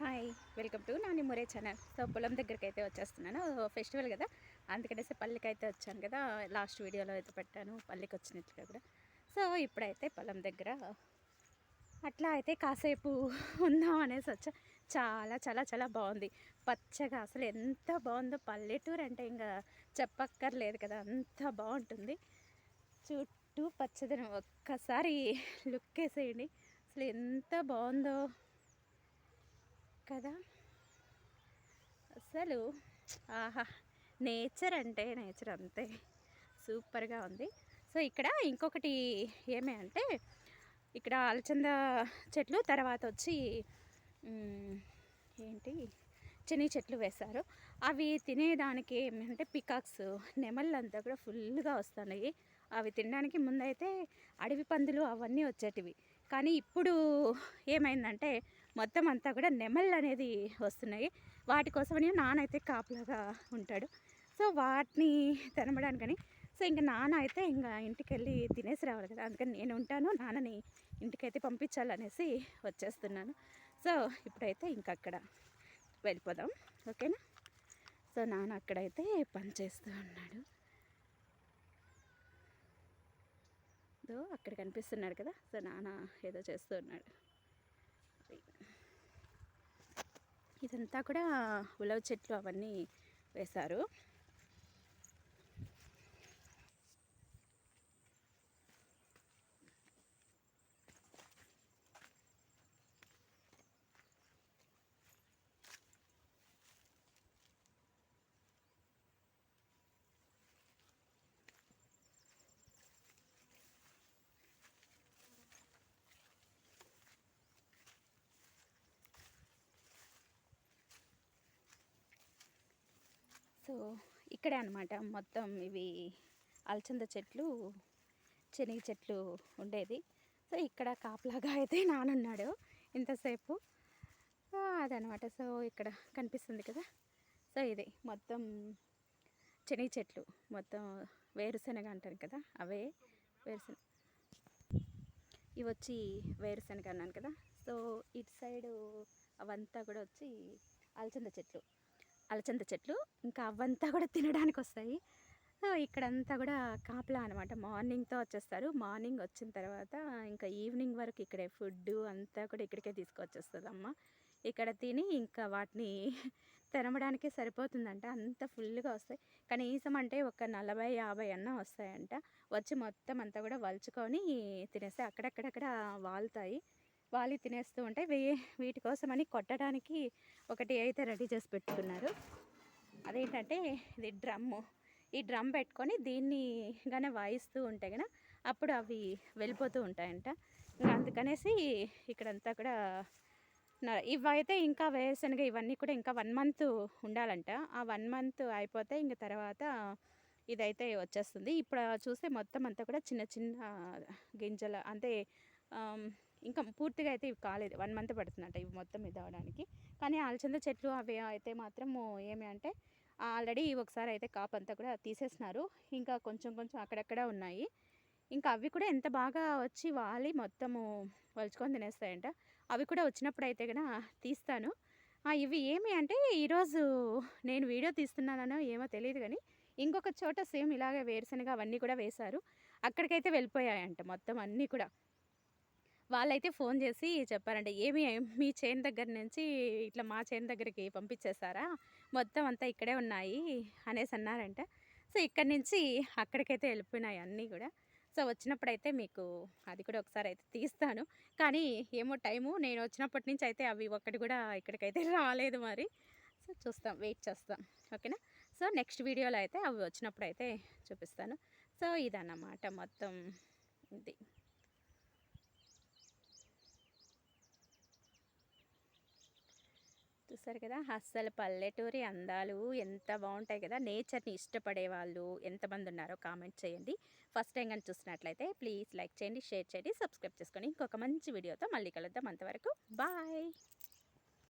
Hi welcome to Nani Mure channel. So పొలం దగ్గరికి అయితే వచ్చేస్తున్నాను ఫెస్టివల్ కదా. అందుకనేసి పల్లికి అయితే వచ్చాను కదా. లాస్ట్ వీడియోలో అయితే పెట్టాను. పల్లికి వచ్చినట్లుగా కూడా. సో ఇప్పుడైతే పొలం దగ్గర అట్లా అయితే కాసేపు ఉందాం అనేసి వచ్చా. చాలా చాలా చాలా బాగుంది. పచ్చగా అసలు ఎంత బాగుందో పల్లెటూరు అంటే ఇంకా చెప్పక్కర్లేదు కదా. అంత బాగుంటుంది. చుట్టూ పచ్చదనం. ఒక్కసారి లుక్ వేసేయండి అసలు ఎంత బాగుందో. కదా? అసలు ఆహా నేచర్ అంటే నేచర్ అంతే. సూపర్గా ఉంది. సో ఇక్కడ ఇంకొకటి ఏమే అంటే ఇక్కడ అలచంద చెట్లు తర్వాత వచ్చి ఏంటి? చిన్ని చెట్లు వేశారు. అవి తినేదానికి ఏమంటే పికాక్స్ నెమళ్ళంతా కూడా ఫుల్గా వస్తున్నాయి. అవి తినడానికి ముందైతే అడవి పందులు అవన్నీ వచ్చేటివి. కానీ ఇప్పుడు ఏమైందంటే మొత్తం అంతా కూడా నెమళ్ళు అనేది వస్తున్నాయి. వాటి కోసమని నానైతే కాపలాగా ఉంటాడు. సో వాటిని తినబడానికని సో ఇంకా నాన్న అయితే ఇంకా ఇంటికి వెళ్ళి తినేసి రావాలి కదా. అందుకని నేను ఉంటాను నాన్నని ఇంటికైతే పంపించాలనేసి వచ్చేస్తున్నాను. సో ఇప్పుడైతే ఇంకా అక్కడ వెళ్ళిపోదాం. ఓకేనా? సో నాన్న అక్కడైతే పని చేస్తూ ఉన్నాడు. అక్కడ కనిపిస్తున్నాడు కదా. సో నాన్న ఏదో చేస్తూ ఉన్నాడు. ఇదంతా కూడా ఉలవ చెట్లు అవన్నీ వేశారు. సో ఇక్కడే అనమాట మొత్తం ఇవి అలచంద చెట్లు శనగ చెట్లు ఉండేది. సో ఇక్కడ కాపలాగా అయితే నానున్నాడు ఇంతసేపు. అదనమాట సో ఇక్కడ కనిపిస్తుంది కదా. సో ఇది మొత్తం శనగ చెట్లు. మొత్తం వేరుశనగ అంటారు కదా అవే వేరుశెనగ. ఇవి వచ్చి వేరుశనగ అన్నాను కదా. సో ఇటు సైడు అవంతా కూడా వచ్చి అలచంద చెట్లు. అలచంద చెట్లు ఇంకా అవంతా కూడా తినడానికి వస్తాయి ఇక్కడంతా కూడా కాపలా అనమాట మార్నింగ్తో వచ్చేస్తారు. మార్నింగ్ వచ్చిన తర్వాత ఇంకా ఈవినింగ్ వరకు ఇక్కడే ఫుడ్ అంతా కూడా ఇక్కడికే తీసుకొచ్చేస్తుంది అమ్మ ఇక్కడ తిని ఇంకా వాటిని తెరమడానికే సరిపోతుందంట. అంత ఫుల్గా వస్తాయి. కనీసం అంటే ఒక నలభై యాభై అన్న వస్తాయంట. వచ్చి మొత్తం అంతా కూడా వలుచుకొని తినేస్తే అక్కడక్కడక్కడ వాళ్తాయి. వాలి తినేస్తూ ఉంటే వే వీటి కోసమని కొట్టడానికి ఒకటి అయితే రెడీ చేసి పెట్టుకున్నారు. అదేంటంటే ఇది డ్రమ్ము. ఈ డ్రమ్ పెట్టుకొని దీన్ని కానీ వాయిస్తూ ఉంటే కనుక అప్పుడు అవి వెళ్ళిపోతూ ఉంటాయంట. ఇంకా అందుకనేసి ఇక్కడంతా కూడా ఇవైతే ఇంకా వేరుశనగ ఇవన్నీ కూడా ఇంకా వన్ మంత్ ఉండాలంట. ఆ వన్ మంత్ అయిపోతే ఇంక తర్వాత ఇదైతే వచ్చేస్తుంది. ఇప్పుడు చూస్తే మొత్తం అంతా కూడా చిన్న చిన్న గింజల అంటే ఇంకా పూర్తిగా అయితే ఇవి కాలేదు. వన్ మంత్ పడుతుందంట ఇవి మొత్తం ఇది అవడానికి కానీ ఆల్చంద చెట్లు అవి అయితే మాత్రము ఏమి అంటే ఆల్రెడీ ఒకసారి అయితే కాపు అంతా కూడా తీసేసినారు. ఇంకా కొంచెం కొంచెం అక్కడక్కడ ఉన్నాయి. ఇంకా అవి కూడా ఎంత బాగా వచ్చి వాలి మొత్తము వలుచుకొని తినేస్తాయంట. అవి కూడా వచ్చినప్పుడు అయితే కూడా తీస్తాను. ఇవి ఏమి అంటే ఈరోజు నేను వీడియో తీస్తున్నానో ఏమో తెలియదు కానీ ఇంకొక చోట సేమ్ ఇలాగే వేరుశనగ అవన్నీ కూడా వేశారు. అక్కడికైతే వెళ్ళిపోయాయంట మొత్తం అన్నీ కూడా. వాళ్ళైతే ఫోన్ చేసి చెప్పారంటే ఏమి మీ చేను దగ్గర నుంచి ఇట్లా మా చేను దగ్గరికి పంపించేశారా? మొత్తం అంతా ఇక్కడే ఉన్నాయి అనేసి అన్నారంట. సో ఇక్కడ నుంచి అక్కడికైతే వెళ్ళిపోయినాయి అన్నీ కూడా. సో వచ్చినప్పుడు అయితే మీకు అది కూడా ఒకసారి అయితే తీస్తాను. కానీ ఏమో టైము నేను వచ్చినప్పటి నుంచి అయితే అవి ఒక్కటి కూడా ఇక్కడికైతే రాలేదు మరి. సో చూస్తాం వెయిట్ చేస్తాం. ఓకేనా? సో నెక్స్ట్ వీడియోలో అయితే అవి వచ్చినప్పుడు అయితే చూపిస్తాను. సో ఇదన్నమాట మొత్తం ఇది. చూసారు కదా! అస్సలు పల్లెటూరి అందాలు ఎంత బాగుంటాయి కదా! నేచర్ని ఇష్టపడే వాళ్ళు ఎంతమంది ఉన్నారో కామెంట్ చేయండి. ఫస్ట్ టైం కానీ చూసినట్లయితే ప్లీజ్ లైక్ చేయండి షేర్ చేయండి సబ్స్క్రైబ్ చేసుకొని ఇంకొక మంచి వీడియోతో మళ్ళీ కలుద్దాం. అంతవరకు బాయ్!